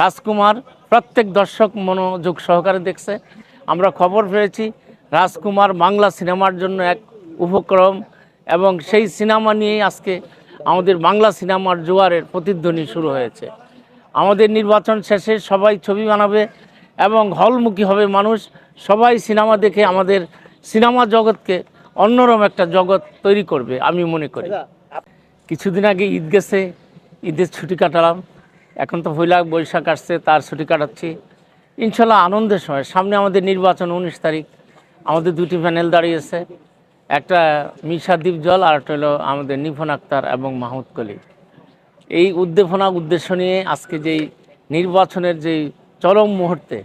রাজকুমার প্রত্যেক দর্শক মনোযোগ সহকারে দেখছে। আমরা খবর পেয়েছি রাজকুমার বাংলা সিনেমার জন্য এক উপক্রম এবং সেই সিনেমা নিয়েই আজকে আমাদের বাংলা সিনেমার জোয়ারের প্রতিধ্বনি শুরু হয়েছে। আমাদের নির্বাচন শেষে সবাই ছবি বানাবে এবং হলমুখী হবে মানুষ। সবাই সিনেমা দেখে আমাদের সিনেমা জগৎকে অন্যরকম একটা জগৎ তৈরি করবে আমি মনে করি। কিছুদিন আগে ঈদ গেছে ঈদের ছুটি কাটালাম। এখন তো পয়লা বৈশাখ আসছে তার ছুটি কাটাচ্ছি। ইনশাল্লাহ আনন্দের সময়। সামনে আমাদের নির্বাচন উনিশ তারিখ। আমাদের দুটি প্যানেল দাঁড়িয়েছে। একটা মিশা দ্বীপ জল আর একটা হলো আমাদের নিফন আক্তার এবং মাহমুদ কলি। এই উদ্দীপনা উদ্দেশ্য নিয়ে আজকে যেই নির্বাচনের যেই চরম মুহূর্তে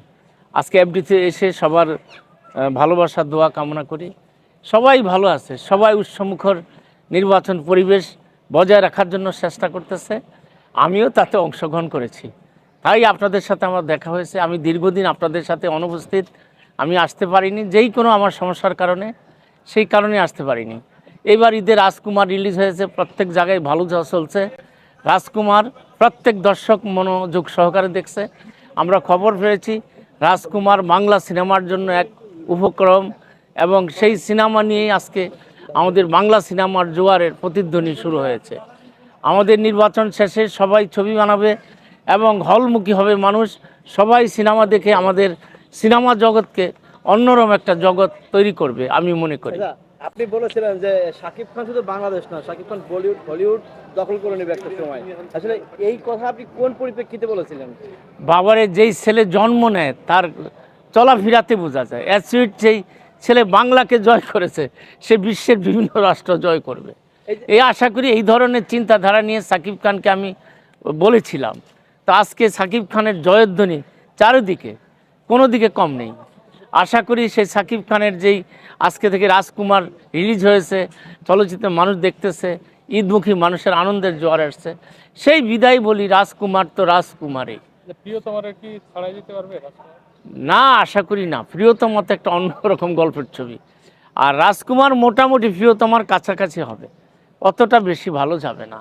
আজকে এফডিতে এসে সবার আহ, ভালোবাসার দোয়া কামনা করি। সবাই ভালো আছে। সবাই উৎসমুখর নির্বাচন পরিবেশ বজায় রাখার জন্য চেষ্টা করতেছে। আমিও তাতে অংশগ্রহণ করেছি। তাই আপনাদের সাথে আমার দেখা হয়েছে। আমি দীর্ঘদিন আপনাদের সাথে অনুপস্থিত। আমি আসতে পারিনি। যেই কোনো আমার সমস্যার কারণে, সেই কারণে আসতে পারিনি। এবার ঈদের রাজকুমার রিলিজ হয়েছে। প্রত্যেক জায়গায় ভালো যাওয়া চলছে। রাজকুমার প্রত্যেক দর্শক মনোযোগ সহকারে দেখছে। আমরা খবর পেয়েছি, রাজকুমার বাংলা সিনেমার জন্য এক উপক্রম এবং সেই সিনেমা নিয়েই আজকে আমাদের বাংলা সিনেমার জোয়ারের প্রতিধ্বনি শুরু হয়েছে। আমাদের নির্বাচন শেষে সবাই ছবি বানাবে এবং হলমুখী হবে মানুষ। সবাই সিনেমা দেখে আমাদের সিনেমা জগৎকে অন্যরকম একটা জগৎ তৈরি করবে আমি মনে করি। আচ্ছা, আপনি বলেছিলেন যে শাকিব খান শুধু বাংলাদেশ না শাকিব খান বলিউড হলিউড দখল করে নেবে একটা সময়। আসলে এই কথা আপনি কোন পরিপ্রেক্ষিতে বলেছিলেন? বাবারে যেই ছেলে জন্ম নেয় তার চলাফেরাতে বোঝা যায়। অ্যাসুইট যেই ছেলে বাংলাকে জয় করেছে সে বিশ্বের বিভিন্ন রাষ্ট্র জয় করবে। এই আশা করি এই ধরনের চিন্তাধারা নিয়ে সাকিব খানকে আমি বলেছিলাম। তো আজকে সাকিব খানের জয়ধ্বনি চারিদিকে কোনো দিকে কম নেই। আশা করি সেই সাকিব খানের যেই আজকে থেকে রাজকুমার রিলিজ হয়েছে চলচ্চিত্রে মানুষ দেখতেছে ঈদমুখী মানুষের আনন্দের জোয়ার আসছে সেই বিদায় বলি রাজকুমার তো রাজকুমারই। না আশা করি না। প্রিয়তমা তো একটা অন্যরকম গল্পের ছবি। আর রাজকুমার মোটামুটি প্রিয়তমার কাছাকাছি হবে। অতটা বেশি ভালো যাবে না।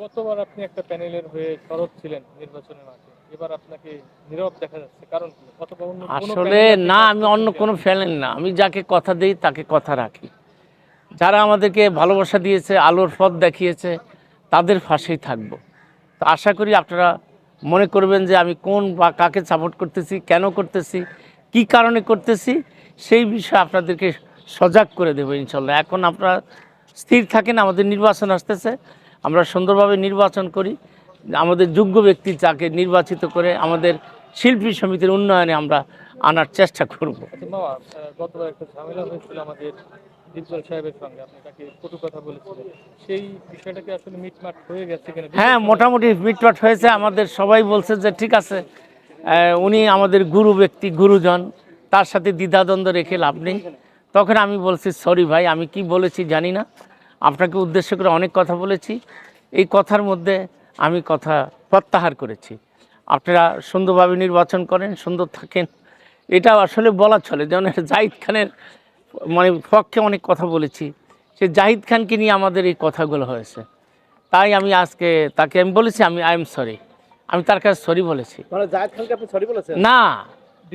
গতবার আপনি একটা প্যানেলের হয়ে শরৎ ছিলেন নির্বাচনের মাঠে। এবার আপনাকে নীরব দেখা যাচ্ছে কারণ আসলে না আমি অন্য কোনো ফেলেন না। আমি যাকে কথা দেই তাকে কথা রাখি। যারা আমাদেরকে ভালোবাসা দিয়েছে আলোর পথ দেখিয়েছে তাদের ফাঁসেই থাকব। তো আশা করি আপনারা মনে করবেন যে আমি কোন বা কাকে সাপোর্ট করতেছি কেন করতেছি কি কারণে করতেছি সেই বিষয়ে আপনাদেরকে সজাগ করে দেবো ইনশাল্লাহ। এখন আপনারা স্থির থাকেন আমাদের নির্বাচন আসতেছে। আমরা সুন্দরভাবে নির্বাচন করি। আমাদের যোগ্য ব্যক্তি যাকে নির্বাচিত করে আমাদের শিল্পী সমিতির উন্নয়নে আমরা আনার চেষ্টা করব। মামা আহ, গতবার একটা ঝামেলা হয়েছিল আমাদের দীপজল সাহেবের সঙ্গে আপনি তাকে কটু কথা বলেছিলেন। সেই বিষয়টাকে আসলে মিটমাট গেছে কিনা? হ্যাঁ মোটামুটি মিটমাট হয়েছে। আমাদের সবাই বলছে যে ঠিক আছে উনি আমাদের গুরু ব্যক্তি গুরুজন। তার সাথে দ্বিধাদ্বন্দ্ব রেখে লাভ নেই। তখন আমি বলছি সরি ভাই আমি কি বলেছি জানি না। আপনাকে উদ্দেশ্য করে অনেক কথা বলেছি। এই কথার মধ্যে আমি কথা প্রত্যাহার করেছি। আপনারা সুন্দরভাবে নির্বাচন করেন সুন্দর থাকেন। এটা আসলে বলা চলে। যেমন জাহিদ খানের মানে পক্ষে অনেক কথা বলেছি। সে জাহিদ খানকে নিয়ে আমাদের এই কথাগুলো হয়েছে। তাই আমি আজকে তাকে আমি বলেছি আমি আই এম সরি আমি তার কাছে সরি বলেছি। মানে জায়েদ খানকে আপনি সরি বলেছেন? না।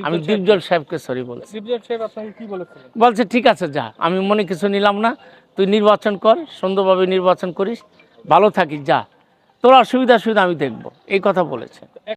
আমি দীপজল সাহেবকে সরি বলছি। দীপজল সাহেব আপনাকে কি বলেছিলেন? বলছে ঠিক আছে যা। আমি মনে কিছু নিলাম না। তুই নির্বাচন কর সুন্দরভাবে নির্বাচন করিস। ভালো থাকিস যা। তোর অসুবিধা সুবিধা আমি দেখব। এই কথা বলেছে।